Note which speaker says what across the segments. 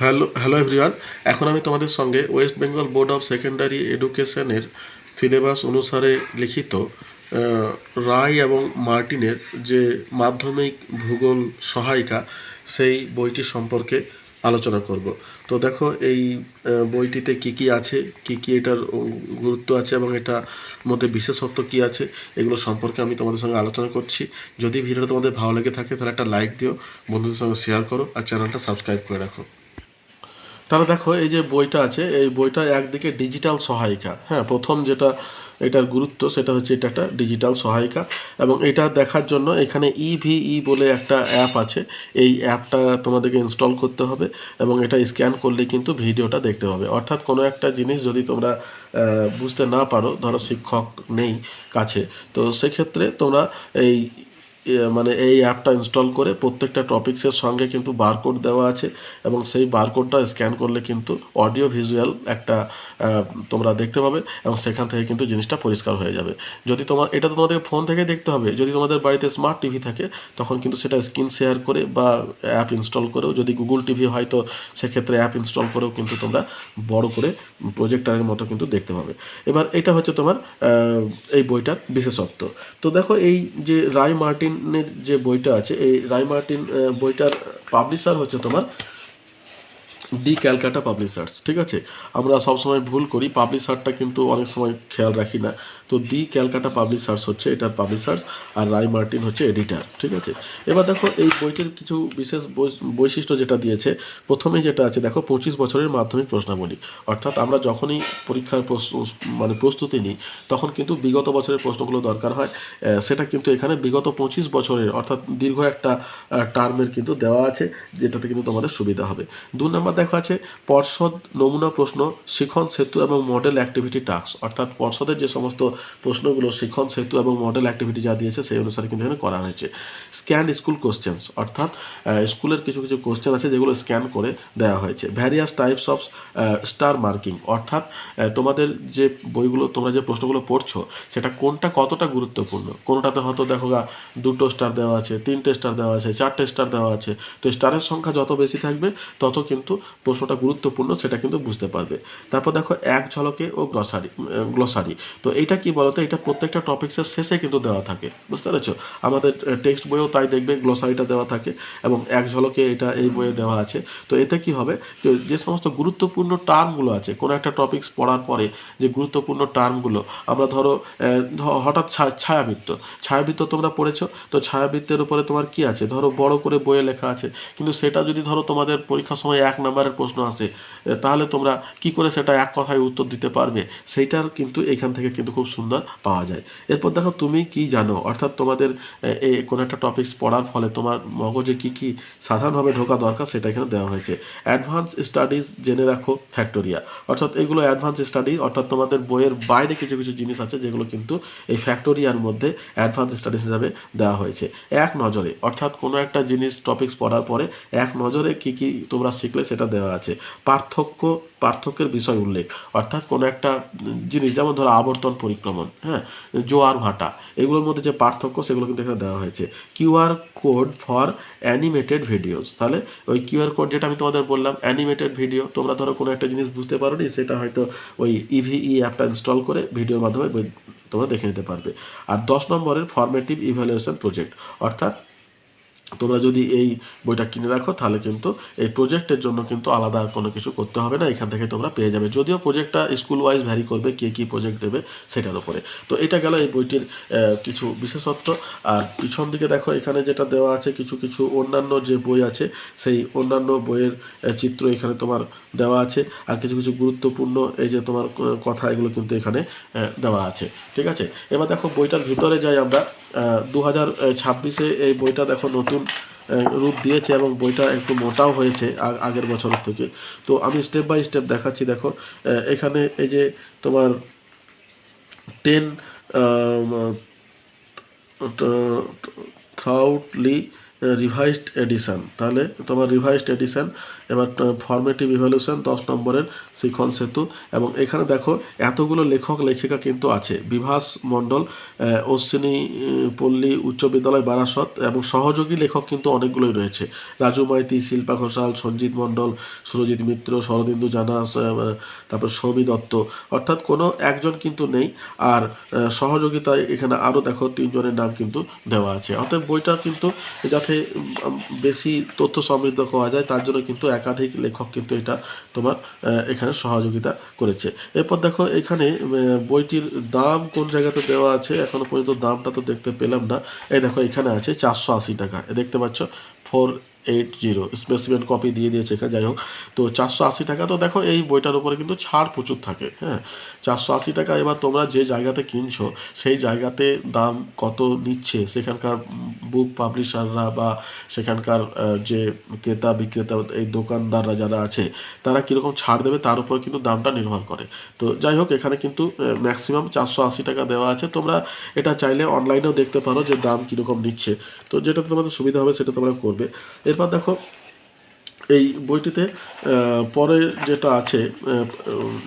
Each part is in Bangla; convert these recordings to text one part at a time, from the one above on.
Speaker 1: হ্যালো হ্যালো এভরিওয়ান এখন আমি তোমাদের সঙ্গে West Bengal board of secondary এডুকেশনের সিলেবাস অনুসারে লিখিত রায় এবং মার্টিনের যে মাধ্যমিক ভূগোল সহায়িকা, সেই বইটি সম্পর্কে আলোচনা করব। তো দেখো, এই বইটিতে কি কি আছে, কি কি এটার গুরুত্ব আছে এবং এটা মধ্যে বিশেষত্ব কি আছে, এগুলো সম্পর্কে আমি তোমাদের সঙ্গে আলোচনা করছি। যদি ভিডিওটা তোমাদের ভালো লেগে থাকে, তাহলে একটা লাইক দিও, বন্ধুদের সঙ্গে শেয়ার করো, আর চ্যানেলটা সাবস্ক্রাইব করে রাখো। তাহলে দেখো, এই যে বইটা আছে, এই বইটা একদিকে ডিজিটাল সহায়িকা। হ্যাঁ প্রথম যেটা এটার গুরুত্ব, সেটা হচ্ছে এটা একটা ডিজিটাল সহায়িকা। এবং এটা দেখার জন্য এখানে ইভিই বলে একটা অ্যাপ আছে। এই অ্যাপটা তোমাদেরকে ইনস্টল করতে হবে এবং এটা স্ক্যান করলেই কিন্তু ভিডিওটা দেখতে হবে অর্থাৎ কোনো একটা জিনিস যদি তোমরা বুঝতে না পারো, ধরো শিক্ষক নেই কাছে, তো সেক্ষেত্রে তোমরা এই মানে এই অ্যাপটা ইনস্টল করে প্রত্যেকটা টপিক্সের সঙ্গে কিন্তু বারকোড দেওয়া আছে এবং সেই বারকোডটা স্ক্যান করলে কিন্তু অডিও ভিজুয়াল একটা তোমরা দেখতে পাবে এবং সেখান থেকে কিন্তু জিনিসটা পরিষ্কার হয়ে যাবে। যদি তোমার, এটা তোমাদের ফোন থেকে দেখতে হবে, যদি তোমাদের বাড়িতে স্মার্ট টিভি থাকে, তখন কিন্তু সেটা স্ক্রিন শেয়ার করে বা অ্যাপ ইনস্টল করেও, যদি গুগল টিভি হয় তো সেক্ষেত্রে অ্যাপ ইনস্টল করেও কিন্তু তোমরা বড় করে প্রজেক্টারের মতো কিন্তু দেখতে পাবে। এবার এটা হচ্ছে তোমার এই বইটার বিশেষত্ব। তো দেখো এই যে রায় মার্টিনের যে বইটা আছে এই রায় মার্টিন বইটার পাবলিশার হচ্ছে তোমার ডি ক্যালকাটা পাবলিশার্স ঠিক আছে? আমরা সবসময় ভুল করি পাবলিশারটা কিন্তু অনেক সময় খেয়াল রাখি না। তো দি ক্যালকাটা পাবলিশার্স হচ্ছে এটার পাবলিশার্স আর রায় মার্টিন হচ্ছে এডিটার, ঠিক আছে? এবার দেখো এই বইটির কিছু বিশেষ বৈশিষ্ট্য যেটা দিয়েছে, প্রথমেই যেটা আছে, দেখো পঁচিশ বছরের মাধ্যমিক প্রশ্নাবলী। অর্থাৎ আমরা যখনই পরীক্ষার মানে প্রস্তুতি নিই, তখন কিন্তু বিগত বছরের প্রশ্নগুলো দরকার হয়। সেটা কিন্তু এখানে বিগত পঁচিশ বছরের, অর্থাৎ দীর্ঘ একটা টার্মের কিন্তু দেওয়া আছে, যেটাতে কিন্তু তোমাদের সুবিধা হবে। দু নম্বর দেখো আছে পর্ষদ নমুনা প্রশ্ন, শিখন, সেতু এবং মডেল অ্যাক্টিভিটি টাস্ক অর্থাৎ পর্ষদের যে সমস্ত প্রশ্নগুলো, শিখন, সেতু এবং মডেল অ্যাক্টিভিটি যা দিয়েছে, সেই অনুসারে কিন্তু এখানে করা হয়েছে। স্ক্যান স্কুল কোশ্চেন্স অর্থাৎ স্কুলের কিছু কিছু কোশ্চেন আছে যেগুলো স্ক্যান করে দেওয়া হয়েছে। Various types of star marking অর্থাৎ তোমাদের যে বইগুলো, তোমরা যে প্রশ্নগুলো পড়ছো, সেটা কোনটা কতটা গুরুত্বপূর্ণ? কোনোটাতে হয়তো দেখো গা, দুটো স্টার দেওয়া আছে, তিনটে স্টার দেওয়া আছে, চারটে স্টার দেওয়া আছে। তো স্টারের সংখ্যা যত বেশি থাকবে, তত কিন্তু প্রশ্নটা গুরুত্বপূর্ণ, সেটা কিন্তু বুঝতে পারবে। তারপর দেখো, এক ঝলকে ও গ্লসারি গ্লসারি তো এটা কি বলতো? এটা প্রত্যেকটা টপিক্সের শেষে কিন্তু দেওয়া থাকে, বুঝতে পেরেছ? আমাদের টেক্সট বইয়েও তাই দেখবে গ্লসারিটা দেওয়া থাকে এবং এক ঝলকে এটা এই বইয়ে দেওয়া আছে। তো এতে কি হবে? যে সমস্ত গুরুত্বপূর্ণ টার্মগুলো আছে, কোনো একটা টপিক্স পড়ার পরে যে গুরুত্বপূর্ণ টার্মগুলো আমরা ধরো হঠাৎ ছায়াবৃত্ত। ছায়াবৃত্ত তোমরা পড়েছো, তো ছায়াবৃত্তের উপরে তোমার কি আছে? ধরো বড় করে বইয়ে লেখা আছে, কিন্তু সেটা যদি ধরো তোমাদের পরীক্ষার সময় এক নাম্বারের প্রশ্ন এ, তাহলে তোমরা কি করে সেটা এক কথায় উত্তর দিতে পারবে? সেইটার কিন্তু এখান থেকে কিন্তু খুব সুন্দর পাওয়া যায়। এরপর দেখো তুমি কি জানো? অর্থাৎ তোমাদের এ, এ কোনো একটা টপিকস পড়ার ফলে তোমার মগজে কি কি সাধারণভাবে ঢোকা দরকার সেটা এখানে দেওয়া হয়েছে। অ্যাডভান্স স্টাডিজ জেনে রাখো ফ্যাক্টোরিয়া অর্থাৎ এগুলো অ্যাডভান্স স্টাডি অর্থাৎ তোমাদের বইয়ের বাইরে কিছু কিছু জিনিস আছে যেগুলো কিন্তু এই ফ্যাক্টোরিয়ার মধ্যে অ্যাডভান্স স্টাডিজ হিসাবে দেওয়া হয়েছে। এক নজরে অর্থাৎ কোনো একটা জিনিস টপিকস পড়ার পরে এক নজরে কি কি তোমরা শিখলে সেটা দেওয়া আছে। পার্থক্য, পার্থক্যের বিষয় উল্লেখ। অর্থাৎ কোনো একটা জিনিস, যেমন ধরো আবর্তন পরিক্রমণ হ্যাঁ? জোয়ার ভাটা, এগুলোর মধ্যে যে পার্থক্য, সেগুলো কিন্তু এখানে দেওয়া হয়েছে। QR code for animated videos. তাহলে ওই কিউআর কোড যেটা আমি তোমাদের বললাম, অ্যানিমেটেড ভিডিও, তোমরা ধরো কোনো একটা জিনিস বুঝতে পারো নি সেটা হয়তো ওই ইভিই অ্যাপটা ইনস্টল করে ভিডিওর মাধ্যমে তোমরা দেখে নিতে পারবে। আর দশ নম্বরের ফর্মেটিভ ইভ্যালুয়েশন প্রজেক্ট অর্থাৎ তোমরা যদি এই বইটা কিনে রাখো, তাহলে কিন্তু এই প্রজেক্টের জন্য কিন্তু আলাদা আর কোনো কিছু করতে হবে না। এখান থেকে তোমরা পেয়ে যাবে। যদিও প্রজেক্টটা স্কুল ওয়াইজ ভ্যারি করবে, কে কী প্রজেক্ট দেবে সেটার উপরে। তো এটা গেল এই বইটির কিছু বিশেষত্ব। আর পিছন দিকে দেখো, এখানে যেটা দেওয়া আছে, কিছু কিছু অন্যান্য যে বই আছে, সেই অন্যান্য বইয়ের চিত্র এখানে তোমার দেওয়া আছে। আর কিছু কিছু গুরুত্বপূর্ণ এই যে তোমার কথা, এগুলো কিন্তু এখানে দেওয়া আছে। ঠিক আছে? এবার দেখো বইটার ভিতরে যাই আমরা। দু হাজার ছাব্বিশে এই বইটা দেখো নতুন রূপ দিয়েছে এবং বইটা একটু মোটাও হয়েছে আগের বছরের থেকে। তো আমি স্টেপ বাই স্টেপ দেখাচ্ছি, দেখো এখানে এই যে তোমার টেন থ্রাউটলি রিভাইসড এডিশান তাহলে তোমার রিভাইসড এডিশন এবার ফর্মেটিভ ইভ্যালুয়েশন দশ নম্বরের শিখন সেতু। এবং এখানে দেখো, এতগুলো লেখক, লেখিকা কিন্তু আছে। বিভাস মণ্ডল অশ্বিনী পল্লী, উচ্চ বিদ্যালয়, বারাসত এবং সহযোগী লেখক কিন্তু অনেকগুলোই রয়েছে। রাজু মাইতি, শিল্পা ঘোষাল, সঞ্জিত মণ্ডল, সুরজিৎ মিত্র, শরদিন্দু জানা তারপর সৌমি দত্ত। অর্থাৎ কোনো একজন কিন্তু নেই। আর সহযোগিতায় এখানে আরও দেখো, তিনজনের নাম কিন্তু দেওয়া আছে। অর্থাৎ বইটা কিন্তু যাতে বেশি তথ্য সমৃদ্ধ করা যায়, তার জন্য কিন্তু একাধিক লেখক কিন্তু এটা তোমার এখানে সহযোগিতা করেছে। এরপর দেখো, এখানে বইটির দাম কোন জায়গাতে দেওয়া আছে এখনও পর্যন্ত দামটা তো দেখতে পেলাম না। এই দেখো, এখানে আছে চারশো আশি টাকা। দেখতে পাচ্ছ four eight zero specimen copy দিয়ে দিয়েছে এখানে যাই হোক তো চারশো আশি টাকা তো দেখো এই বইটার উপরে কিন্তু ছাড় প্রচুর থাকে হ্যাঁ চারশো আশি টাকা এবার তোমরা যে জায়গাতে কিনছো সেই জায়গাতে দাম কত নিচ্ছে সেখানকার বুক পাবলিশাররা বা সেখানকার যে ক্রেতা বিক্রেতা এই দোকানদাররা যারা আছে তারা কীরকম ছাড় দেবে তার উপর কিন্তু দামটা নির্ভর করে তো যাই হোক এখানে কিন্তু ম্যাক্সিমাম চারশো আশি টাকা দেওয়া আছে তোমরা এটা চাইলে অনলাইনেও দেখতে পারো যে দাম কীরকম নিচ্ছে তো যেটা তোমাদের সুবিধা হবে সেটা তোমরা করবে এরপর দেখো, এই বইটিতে পরে যেটা আছে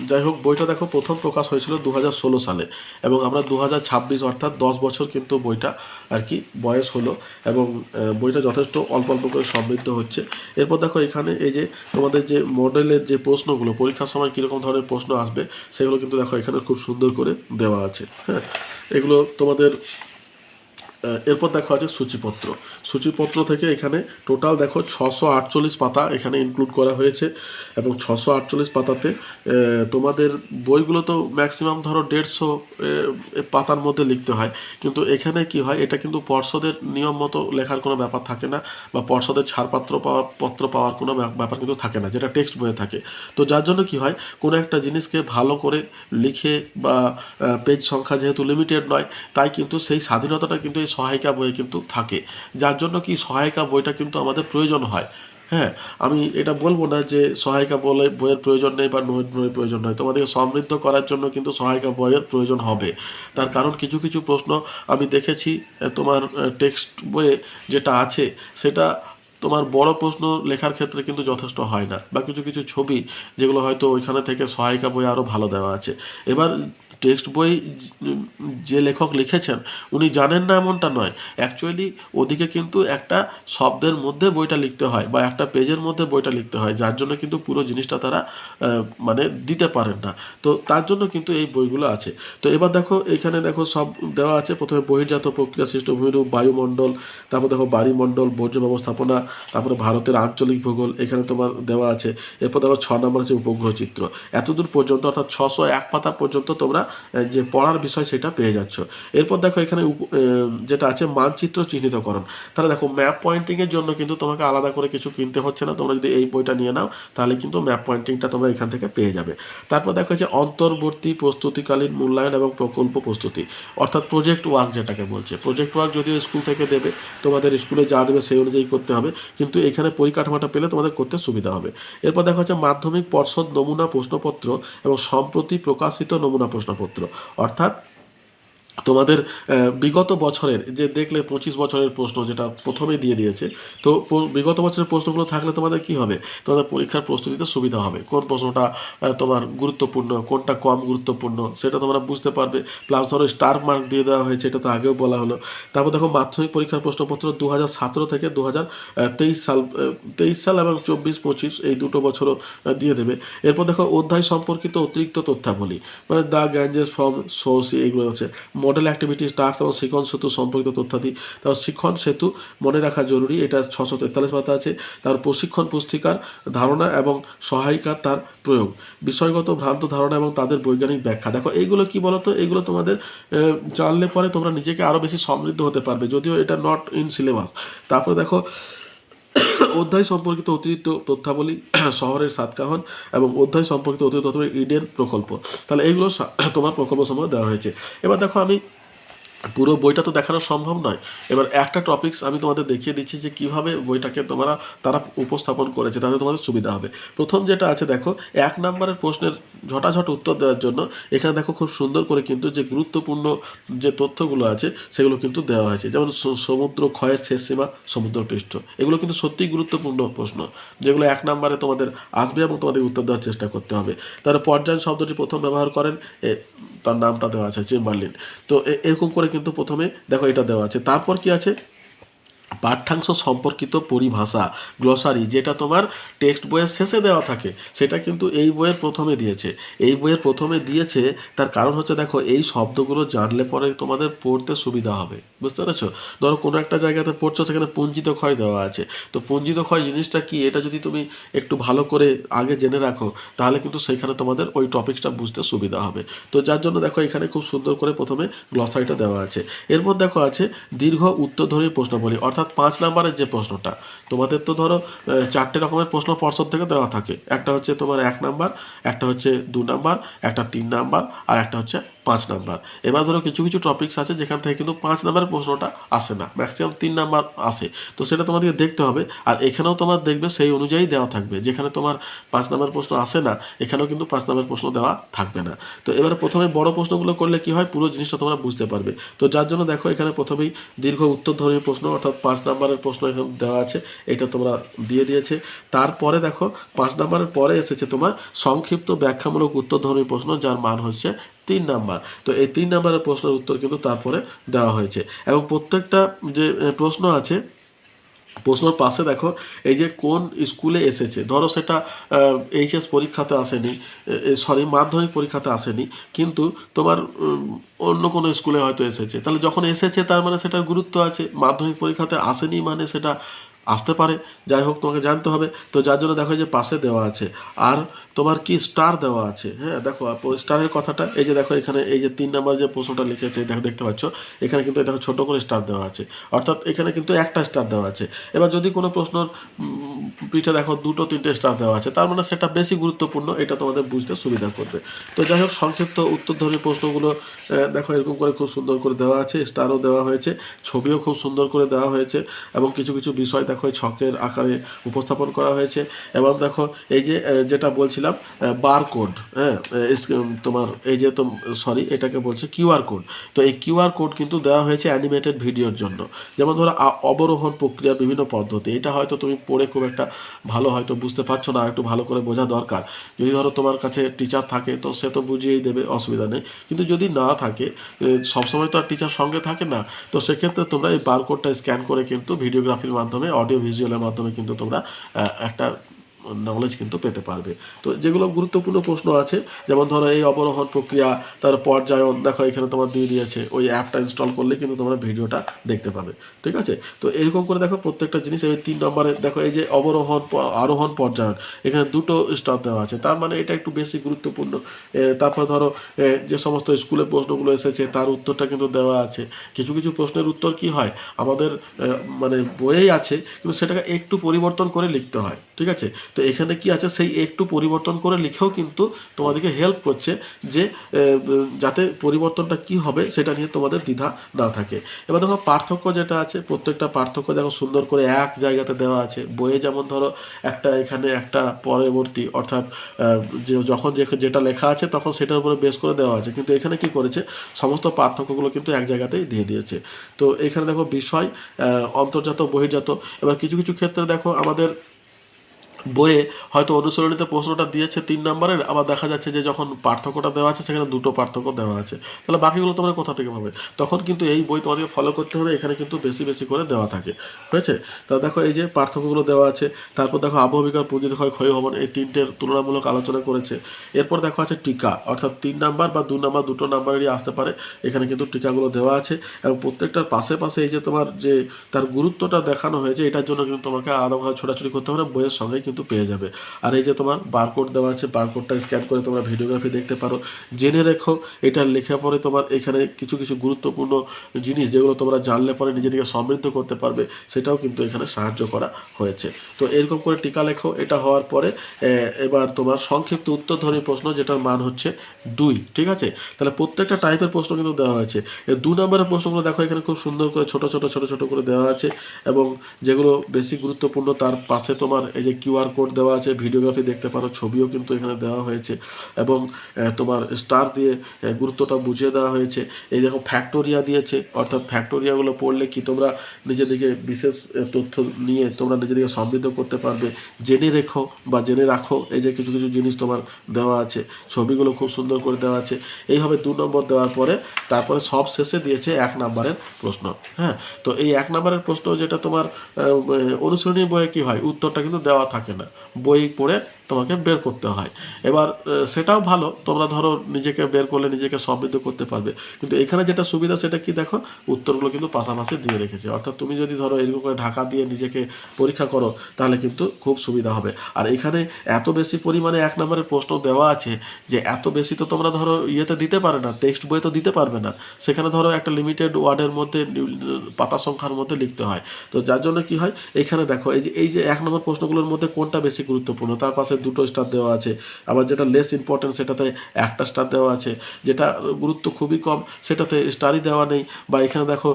Speaker 1: যাই হোক, বইটা দেখো, প্রথম প্রকাশ হয়েছিল দু সালে এবং আমরা দু অর্থাৎ দশ বছর কিন্তু বইটা আর কি বয়স হলো এবং বইটা যথেষ্ট অল্প অল্প করে সমৃদ্ধ হচ্ছে। এরপর দেখো, এখানে এই যে তোমাদের যে মডেলের যে প্রশ্নগুলো, পরীক্ষার সময় কীরকম ধরনের প্রশ্ন আসবে, সেগুলো কিন্তু দেখো, এখানে খুব সুন্দর করে দেওয়া আছে হ্যাঁ। এগুলো তোমাদের এরপর দেখো আছে সূচিপত্র। সূচিপত্র থেকে এখানে টোটাল দেখো ছশো আটচল্লিশ পাতা এখানে ইনক্লুড করা হয়েছে এবং ছশো আটচল্লিশ পাতাতে তোমাদের বইগুলো তো ম্যাক্সিমাম ধরো দেড়শো পাতার মধ্যে লিখতে হয়। কিন্তু এখানে কি হয়, এটা কিন্তু পর্ষদের নিয়ম মতো লেখার কোনো ব্যাপার থাকে না বা পর্ষদের ছাড়পত্র পাওয়া, পত্র পাওয়ার কোনো ব্যাপ- ব্যাপার কিন্তু থাকে না, যেটা টেক্সট বইয়ে থাকে। তো যার জন্য কি হয়, কোনো একটা জিনিসকে ভালো করে লিখে বা পেজ সংখ্যা যেহেতু লিমিটেড নয়, তাই কিন্তু সেই স্বাধীনতাটা কিন্তু সহায়িকা বইয়ে কিন্তু থাকে। যার জন্য কি সহায়িকা বইটা কিন্তু আমাদের প্রয়োজন হয়। হ্যাঁ আমি এটা বলব না যে সহায়িকা বলে বইয়ের প্রয়োজন নেই বা নোট বইয়ের প্রয়োজন নয়। তোমাদেরকে সমৃদ্ধ করার জন্য কিন্তু সহায়িকা বইয়ের প্রয়োজন হবে। তার কারণ কিছু কিছু প্রশ্ন আমি দেখেছি তোমার টেক্সট বইয়ে যেটা আছে, সেটা তোমার বড় প্রশ্ন লেখার ক্ষেত্রে কিন্তু যথেষ্ট হয় না। বা কিছু কিছু ছবি যেগুলো হয়তো ওইখানে থেকে সহায়িকা বই আরও ভালো দেওয়া আছে। এবার টেক্সট বই যে- লেখক লিখেছেন, উনি জানেন না এমনটা নয়। অ্যাকচুয়ালি ওদিকে কিন্তু একটা শব্দের মধ্যে বইটা লিখতে হয় বা একটা পেজের মধ্যে বইটা লিখতে হয়, যার জন্য কিন্তু পুরো জিনিসটা তারা মানে দিতে পারেন না। তো তার জন্য কিন্তু এই বইগুলো আছে। তো এবার দেখো, এখানে দেখো সব দেওয়া আছে। প্রথমে বহির্জাত প্রক্রিয়া সৃষ্ট ভূমিরূপ, বায়ুমণ্ডল, তারপর দেখো বাড়িমণ্ডল, বর্জ্য ব্যবস্থাপনা, তারপরে ভারতের আঞ্চলিক ভূগোল, এখানে তোমার দেওয়া আছে। এরপর দেখো ছ নম্বর আছে উপগ্রহ চিত্র। এতদূর পর্যন্ত, অর্থাৎ ছশো এক পাতা পর্যন্ত তোমরা যে পড়ার বিষয় সেটা পেয়ে যাচ্ছ। এরপর দেখো এখানে যেটা আছে মানচিত্র চিহ্নিতকরণ। তাহলে দেখো ম্যাপ পয়েন্টিংয়ের জন্য কিন্তু তোমাকে আলাদা করে কিছু কিনতে হচ্ছে না। তোমরা যদি এই বইটা নিয়ে নাও, তাহলে কিন্তু ম্যাপ পয়েন্টিংটা তোমরা এখান থেকে পেয়ে যাবে। তারপর দেখো যে অন্তর্বর্তী, প্রস্তুতিকালীন, মূল্যায়ন এবং প্রকল্প প্রস্তুতি, অর্থাৎ প্রজেক্ট ওয়ার্ক যেটাকে বলছে। প্রজেক্ট ওয়ার্ক যদিও স্কুল থেকে দেবে, তোমাদের স্কুলে যা দেবে সেই অনুযায়ী করতে হবে, কিন্তু এখানে পরিকাঠামোটা পেলে তোমাদের করতে সুবিধা হবে। এরপর দেখা হচ্ছে মাধ্যমিক পর্ষদ নমুনা প্রশ্নপত্র এবং সম্প্রতি প্রকাশিত নমুনা প্রশ্নপত্র অর্থাৎ তোমাদের বিগত বছরের যে দেখলে পঁচিশ বছরের প্রশ্ন যেটা প্রথমেই দিয়ে দিয়েছে, তো বিগত বছরের প্রশ্নগুলো থাকলে তোমাদের কি হবে? তোমাদের পরীক্ষার প্রস্তুতিতে সুবিধা হবে। কোন প্রশ্নটা তোমার গুরুত্বপূর্ণ, কোনটা কম গুরুত্বপূর্ণ, সেটা তোমরা বুঝতে পারবে। প্লাস ধরো স্টার মার্ক দিয়ে দেওয়া হয়েছে, এটা তো আগেও বলা হলো। তারপর দেখো মাধ্যমিক পরীক্ষার প্রশ্নপত্র দু হাজার সতেরো থেকে দু হাজার তেইশ সাল তেইশ সাল এবং চব্বিশ পঁচিশ এই দুটো বছরও দিয়ে দেবে। এরপর দেখো অধ্যায় সম্পর্কিত অতিরিক্ত তথ্যাবলী মানে দ্য গ্যাঞ্জেস ফর্ম সোর্স এইগুলো আছে। মডেল অ্যাক্টিভিটিস টাস্ক এবং শিখন সেতু সম্পর্কিত তথ্যাদি। তারপর শিক্ষণ সেতু মনে রাখা জরুরি, এটা ছশো তেতাল্লিশ পাতা আছে। তার প্রশিক্ষণ পুস্তিকার ধারণা এবং সহায়িকার তার প্রয়োগ। বিষয়গত ভ্রান্ত ধারণা এবং তাদের বৈজ্ঞানিক ব্যাখ্যা। দেখো, এইগুলো কি বলতো? এইগুলো তোমাদের জানলে পরে তোমরা নিজেকে আরও বেশি সমৃদ্ধ হতে পারবে। যদিও এটা নট ইন সিলেবাস তারপরে দেখো অধ্যায় সম্পর্কিত অতিরিক্ত তথ্যাবলী, শহরের সাতকাহন এবং অধ্যায় সম্পর্কিত অতিরিক্ত ইডেন প্রকল্প। তাহলে এইগুলো তোমার প্রকল্প সময় দেওয়া হয়েছে। এবার দেখো, আমি পুরো বইটা তো দেখানো সম্ভব নয়। এবার একটা টপিকস আমি তোমাদের দেখিয়ে দিচ্ছি যে কীভাবে বইটাকে তোমরা, তারা উপস্থাপন করেছে, তাতে তোমাদের সুবিধা হবে। প্রথম যেটা আছে, দেখো, এক নম্বরের প্রশ্নের ঝটাঝট উত্তর দেওয়ার জন্য। এখানে দেখো খুব সুন্দর করে কিন্তু যে গুরুত্বপূর্ণ যে তথ্যগুলো আছে, সেগুলো কিন্তু দেওয়া হয়েছে। যেমন সমুদ্র ক্ষয়ের শেষ সীমা, সমুদ্র পৃষ্ঠ। এগুলো কিন্তু সত্যিই গুরুত্বপূর্ণ প্রশ্ন। যেগুলো এক নম্বরে তোমাদের আসবে এবং তোমাদের উত্তর দেওয়ার চেষ্টা করতে হবে। তাহলে পর্যায় শব্দটি প্রথম ব্যবহার করেন তার নামটা দেওয়া আছে, চেম্বারলিন। তো এরকম করে কিন্তু প্রথমে দেখো এটা দেওয়া আছে। তারপর কি আছে? পাঠ্যাংশ সম্পর্কিত পরিভাষা গ্লসারি যেটা তোমার টেক্সট বইয়ের শেষে দেওয়া থাকে, সেটা কিন্তু এই বইয়ের প্রথমে দিয়েছে। এই বইয়ের প্রথমে দিয়েছে, তার কারণ হচ্ছে দেখো, এই শব্দগুলো জানলে পরে তোমাদের পড়তে সুবিধা হবে। বুঝতে পেরেছ? ধরো কোনো একটা জায়গাতে পড়ছো, সেখানে পুঞ্জিত ক্ষয় দেওয়া আছে। তো পুঞ্জিত ক্ষয় জিনিসটা কি? এটা যদি তুমি একটু ভালো করে আগে জেনে রাখো, তাহলে কিন্তু সেইখানে তোমাদের ওই টপিকসটা বুঝতে সুবিধা হবে। তো যার জন্য দেখো, এখানে খুব সুন্দর করে প্রথমে গ্লসারিটা দেওয়া আছে। এরপর দেখো আছে দীর্ঘ উত্তরধর্মী প্রশ্নাবলী, অর্থাৎ পাঁচ নাম্বারের যে প্রশ্নটা, তোমাদের তো ধরো চারটে রকমের প্রশ্ন পর্ষদ থেকে দেওয়া থাকে। একটা হচ্ছে তোমার এক নাম্বার, একটা হচ্ছে দু নাম্বার, একটা তিন নাম্বার, আর একটা হচ্ছে পাঁচ নাম্বার। এবার ধরো কিছু কিছু টপিকস আছে, যেখান থেকে কিন্তু পাঁচ নাম্বারের প্রশ্নটা আসে না। ম্যাক্সিমাম তিন নাম্বার আসে। তো সেটা তোমাদেরকে দেখতে হবে। আর এখানেও তোমার দেখবে সেই অনুযায়ী দেওয়া থাকবে। যেখানে তোমার পাঁচ নাম্বার প্রশ্ন আসে না, এখানেও কিন্তু পাঁচ নাম্বার প্রশ্ন দেওয়া থাকবে না। তো এবারে প্রথমে বড় প্রশ্নগুলো করলে কি হয়? পুরো জিনিসটা তোমরা বুঝতে পারবে। তো যার জন্য দেখো এখানে প্রথমেই দীর্ঘ উত্তরধর্মী প্রশ্ন, অর্থাৎ পাঁচ নাম্বারের প্রশ্ন এখানে দেওয়া আছে। এটা তোমরা দিয়ে দিয়েছে। তারপরে দেখো, পাঁচ নাম্বারের পরে এসেছে তোমার সংক্ষিপ্ত ব্যাখ্যামূলক উত্তরধর্মী প্রশ্ন, যার মান হচ্ছে তিন নাম্বার। তো এই তিন নাম্বারের প্রশ্নের উত্তর কিন্তু তারপরে দেওয়া হয়েছে। এবং প্রত্যেকটা যে প্রশ্ন আছে, প্রশ্নর পাশে দেখো, এই যে কোন স্কুলে এসেছে, ধরো সেটা এইচএস পরীক্ষাতে আসেনি সরি, মাধ্যমিক পরীক্ষাতে আসেনি, কিন্তু তোমার অন্য কোনো স্কুলে হয়তো এসেছে। তাহলে যখন এসেছে, তার মানে সেটার গুরুত্ব আছে। মাধ্যমিক পরীক্ষাতে আসেনি মানে সেটা আসতে পারে। যাই হোক, তোমাকে জানতে হবে। তো যার জন্য দেখো যে পাশে দেওয়া আছে। আর তোমার কি স্টার দেওয়া আছে? হ্যাঁ দেখো স্টারের কথাটা, এই যে দেখো এখানে, এই যে তিন নাম্বার যে প্রশ্নটা লিখেছে, দেখো, দেখতে পাচ্ছ? এখানে কিন্তু, দেখো, ছোটো করে স্টার দেওয়া আছে। অর্থাৎ এখানে কিন্তু একটা স্টার দেওয়া আছে। এবার যদি কোনো প্রশ্নর পিঠে দেখো দুটো, তিনটে স্টার দেওয়া আছে, তার মানে সেটা বেশি গুরুত্বপূর্ণ, এটা তোমাদের বুঝতে সুবিধা করবে। তো যাই হোক, সংক্ষিপ্ত উত্তরধর্মী প্রশ্নগুলো দেখো, এরকম করে খুব সুন্দর করে দেওয়া আছে। স্টারও দেওয়া হয়েছে, ছবিও খুব সুন্দর করে দেওয়া হয়েছে, এবং কিছু কিছু বিষয় এই ছকের আকারে উপস্থাপন করা হয়েছে। এবং দেখো, এই যে যেটা বলছিলাম বার কোড হ্যাঁ তোমার, এই যে তো সরি এটাকে বলছে কিউআর কোড তো এই কিউআর কোড কিন্তু দেওয়া হয়েছে অ্যানিমেটেড ভিডিওর জন্য। যেমন ধরো অবরোহণ প্রক্রিয়ার বিভিন্ন পদ্ধতি। এটা হয়তো তুমি পড়ে খুব একটা ভালো হয়তো বুঝতে পারছ না, একটু ভালো করে বোঝা দরকার। যদি ধরো, তোমার কাছে টিচার থাকে, তো সে তো বুঝিয়েই দেবে, অসুবিধা নেই। কিন্তু যদি না থাকে সবসময় তো আর টিচার সঙ্গে থাকে না, তো সেক্ষেত্রে তোমরা এই বারকোডটা স্ক্যান করে কিন্তু ভিডিওগ্রাফির মাধ্যমে অডিও ভিজুয়ালের মাধ্যমে কিন্তু তোমরা একটা নলেজ কিন্তু পেতে পারবে। তো যেগুলো গুরুত্বপূর্ণ প্রশ্ন আছে, যেমন ধরো এই অবরোহণ প্রক্রিয়া, তার পর্যায়ন, দেখো এখানে তোমার দিয়ে দিয়েছে, ওই অ্যাপটা ইনস্টল করলে কিন্তু তোমরা ভিডিওটা দেখতে পাবে, ঠিক আছে? তো এরকম করে দেখো প্রত্যেকটা জিনিস এই তিন নম্বরে দেখো এই যে অবরোহণ, আরোহণ পর্যায়ন, এখানে দুটো স্টার দেওয়া আছে, তার মানে এটা একটু বেশি গুরুত্বপূর্ণ। তারপর ধরো যে সমস্ত স্কুলে প্রশ্নগুলো এসেছে, তার উত্তরটা কিন্তু দেওয়া আছে। কিছু কিছু প্রশ্নের উত্তর কি হয়? আমাদের মানে বইয়েই আছে, কিন্তু সেটাকে একটু পরিবর্তন করে লিখতে হয়। ঠিক আছে? তো এখানে কি আছে? সেই একটু পরিবর্তন করে লিখেও কিন্তু তোমাদেরকে হেল্প করছে যে যাতে পরিবর্তনটা কি হবে সেটা নিয়ে তোমাদের দ্বিধা না থাকে। এবার দেখো, পার্থক্য যেটা আছে, প্রত্যেকটা পার্থক্য দেখো সুন্দর করে এক জায়গাতে দেওয়া আছে। বইয়ে যেমন ধরো, একটা এখানে, একটা পরবর্তী, অর্থাৎ যখন যে যেটা লেখা আছে তখন সেটার উপরে বেস করে দেওয়া আছে। কিন্তু এখানে কি করেছে? সমস্ত পার্থক্যগুলো কিন্তু এক জায়গাতেই দিয়ে দিয়েছে। তো এখানে দেখো বিষয় অন্তর্জাত, বহির্জাত। এবার কিছু কিছু ক্ষেত্রে দেখো আমাদের বইয়ে হয়তো অনুসরণীতে প্রশ্নটা দিয়েছে তিন নম্বরের, আবার দেখা যাচ্ছে যে যখন পার্থক্যটা দেওয়া আছে সেখানে দুটো পার্থক্য দেওয়া আছে। তাহলে বাকিগুলো তোমরা কোথা থেকে পাবে? তখন কিন্তু এই বই তোমাদেরকে ফলো করতে হবে, এখানে কিন্তু বেশি বেশি করে দেওয়া থাকে। হয়েছে? তা দেখো এই যে পার্থক্যগুলো দেওয়া আছে, তারপর দেখো আবহবিকার পুঁজি ক্ষয় ক্ষয় হবন এই তিনটের তুলনামূলক আলোচনা করেছে। এরপর দেখো আছে টিকা, অর্থাৎ তিন নাম্বার বা দু নাম্বার, দুটো নাম্বারেরই আসতে পারে। এখানে কিন্তু টিকাগুলো দেওয়া আছে এবং প্রত্যেকটার পাশে পাশে এই যে তোমার যে তার গুরুত্বটা দেখানো হয়েছে, এটার জন্য কিন্তু তোমাকে আলাদা করে ছোটাছুটি করতে হবে না, বইয়ের সঙ্গেই কিন্তু পেয়ে যাবে। আর এই যে তোমার বারকোড দেওয়া আছে বারকোডটা স্ক্যান করে তোমরা ভিডিওগ্রাফি দেখতে পারো। জেনে রেখো, এটা লেখা পরে তোমার এখানে কিছু কিছু গুরুত্বপূর্ণ জিনিস যেগুলো তোমরা জানলে পরে নিজেদেরকে সমৃদ্ধ করতে পারবে, সেটাও কিন্তু এখানে সাহায্য করা হয়েছে। তো এরকম করে টিকা লেখো, এটা হওয়ার পরে এবার তোমার সংক্ষিপ্ত উত্তরধর্মী প্রশ্ন, যেটার মান হচ্ছে দুই, ঠিক আছে? তাহলে প্রত্যেকটা টাইপের প্রশ্ন কিন্তু দেওয়া হয়েছে। দু নম্বরের প্রশ্নগুলো দেখো, এখানে খুব সুন্দর করে ছোট ছোট ছোট ছোট করে দেওয়া আছে এবং যেগুলো বেশি গুরুত্বপূর্ণ, তার পাশে তোমার এই যে কিউআর কিউআর কোড দেওয়া আছে, ভিডিওগ্রাফি দেখতে পারো, ছবিও কিন্তু এখানে দেওয়া হয়েছে এবং তোমার স্টার দিয়ে গুরুত্বটা বুঝিয়ে দেওয়া হয়েছে। এই দেখো ফ্যাক্টোরিয়া দিয়েছে, অর্থাৎ ফ্যাক্টোরিয়াগুলো পড়লে কি তোমরা নিজেদিকে বিশেষ তথ্য নিয়ে তোমরা নিজেদিকে সমৃদ্ধ করতে পারবে। জেনে রেখো বা জেনে রাখো, এই যে কিছু কিছু জিনিস তোমার দেওয়া আছে, ছবিগুলো খুব সুন্দর করে দেওয়া আছে। এইভাবে দু নম্বর দেওয়ার পরে, তারপরে সব শেষে দিয়েছে এক নম্বরের প্রশ্ন হ্যাঁ? তো এই এক নম্বরের প্রশ্ন যেটা তোমার অনুসরণীয় অনুসরণী বইয়ে কি হয়? উত্তরটা কিন্তু দেওয়া থাকে। না বই পড়ে তোমাকে বের করতে হয়। এবার সেটাও ভালো, তোমরা ধরো নিজেকে বের করলে নিজেকে সমৃদ্ধ করতে পারবে। কিন্তু এখানে যেটা সুবিধা, সেটা কি দেখো? উত্তরগুলো কিন্তু পাশাপাশি দিয়ে রেখেছে। অর্থাৎ তুমি যদি ধরো এরকম করে ঢাকা দিয়ে নিজেকে পরীক্ষা করো, তাহলে কিন্তু খুব সুবিধা হবে। আর এখানে এত বেশি পরিমাণে এক নম্বরের প্রশ্ন দেওয়া আছে যে, এত বেশি তো তোমরা ধরো ইয়েতে দিতে পারে না, টেক্সট বইয়ে তো দিতে পারবে না। সেখানে ধরো একটা লিমিটেড ওয়ার্ডের মধ্যে পাতা সংখ্যার মধ্যে লিখতে হয়। তো যার জন্য কি হয়? এখানে দেখো, এই যে এই যে এক নম্বর প্রশ্নগুলোর মধ্যে কোনটা বেশি গুরুত্বপূর্ণ, তার পাশে দুটো স্টার দেওয়া আছে। আবার যেটা লেস ইম্পর্টেন্ট সেটাতে একটা স্টার দেওয়া আছে। যেটা গুরুত্ব খুবই কম, সেটাতে স্টারই দেওয়া নেই। বা এখানে দেখো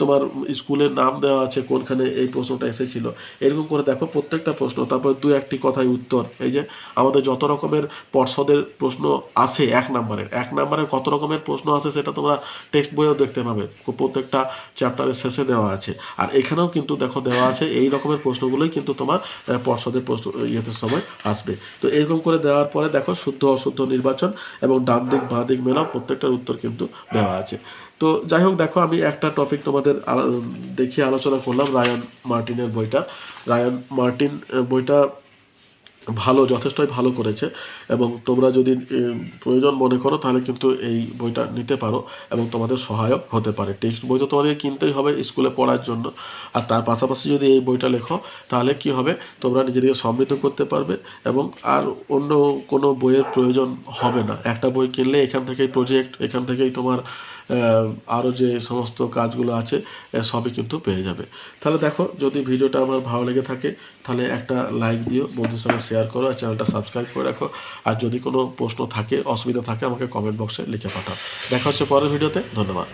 Speaker 1: তোমার স্কুলের নাম দেওয়া আছে, কোনখানে এই প্রশ্নটা এসেছিল। এরকম করে দেখো প্রত্যেকটা প্রশ্ন, তারপরে দু একটি কথায় উত্তর। এই যে, আমাদের যত রকমের পর্ষদের প্রশ্ন আসে এক নম্বরের এক নম্বরের কত রকমের প্রশ্ন আছে সেটা তোমরা টেক্সট বইয়েও দেখতে পাবে। প্রত্যেকটা চ্যাপ্টারের শেষে দেওয়া আছে। আর এখানেও কিন্তু দেখো দেওয়া আছে, এই রকমের প্রশ্নগুলোই কিন্তু তোমার পর্ষদের প্রশ্ন, ইয়েতে সময় আসবে। তো এরকম করে দেওয়ার পরে দেখো শুদ্ধ অশুদ্ধ নির্বাচন এবং ডান দিক, বাঁ দিক মেলা প্রত্যেকটার উত্তর কিন্তু দেওয়া আছে। তো যাই হোক, দেখো আমি একটা টপিক তোমাদের দেখিয়ে আলোচনা করলাম, রায়ন মার্টিনের বইটা। রায়ন মার্টিন বইটা ভালো, যথেষ্টই ভালো করেছে এবং তোমরা যদি প্রয়োজন মনে করো তাহলে কিন্তু এই বইটা নিতে পারো এবং তোমাদের সহায়ক হতে পারে। টেক্সট বই তো তোমাদের কিনতেই হবে স্কুলে পড়ার জন্য। আর তার পাশাপাশি যদি এই বইটা লেখো তাহলে কি হবে? তোমরা নিজেদেরকে সমৃদ্ধ করতে পারবে এবং আর অন্য কোনো বইয়ের প্রয়োজন হবে না। একটা বই কিনলে এখান থেকেই প্রজেক্ট এখান থেকেই তোমার আরও যে সমস্ত কাজগুলো আছে সবই কিন্তু পেয়ে যাবে। তাহলে দেখো, যদি ভিডিওটা আমার ভালো লেগে থাকে, তাহলে একটা লাইক দিও বন্ধুর সঙ্গে শেয়ার করো আর চ্যানেলটা সাবস্ক্রাইব করে রাখো। আর যদি কোনো প্রশ্ন থাকে, অসুবিধা থাকে, আমাকে কমেন্ট বক্সে লিখে পাঠাও। দেখা হচ্ছে পরের ভিডিওতে, ধন্যবাদ।